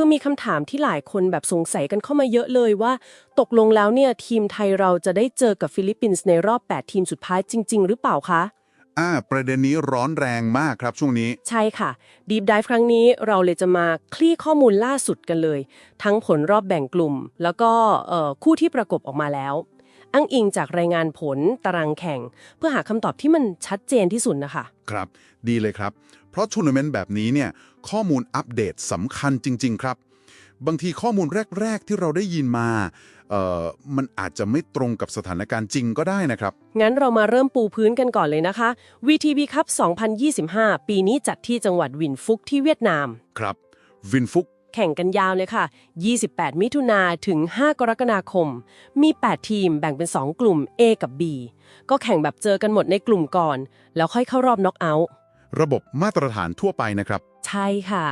คือมีคำถามที่หลายคนแบบสงสัยกันเข้ามาเยอะเลยว่า ตกลงแล้วเนี่ยทีมไทยเราจะได้เจอกับฟิลิปปินส์ในรอบ 8 ทีมสุดท้ายจริง ๆ หรือเปล่าคะ อ่า ประเด็นนี้ร้อนแรงมากครับช่วงนี้ ใช่ค่ะ Deep Dive ครั้งนี้เราเลยจะมาคลี่ข้อมูลล่าสุดกันเลย ทั้งผลรอบแบ่งกลุ่ม แล้วก็เอ่อคู่ที่ประกบออกมาแล้ว อ้างอิงจากรายงานผลตารางแข่ง เพื่อหาคำตอบที่มันชัดเจนที่สุดนะคะ ครับ ดีเลยครับ เพราะทัวร์นาเมนต์แบบนี้เนี่ยข้อมูลอัปเดตสำคัญจริง ๆ ครับ บางทีข้อมูลแรก ๆ ที่เราได้ยินมาเอ่อมันอาจจะไม่ตรงกับสถานการณ์จริงก็ได้นะครับ งั้นเรามาเริ่มปูพื้นกันก่อนเลยนะคะ VTB ครับ2025 ปีนี้จัดที่จังหวัดวินฟุกที่เวียดนาม ครับ วินฟุก แข่งกันยาวเลยค่ะ 28 มิถุนาถึง 5 กรกฎาคม มี 8 ทีมแบ่งเป็น 2 กลุ่ม A กับ B ก็แข่งแบบเจอกันหมดในกลุ่มก่อน แล้วค่อยเข้ารอบน็อกเอาท์ระบบมาตรฐานทั่วไปนะครับ ใช่ค่ะ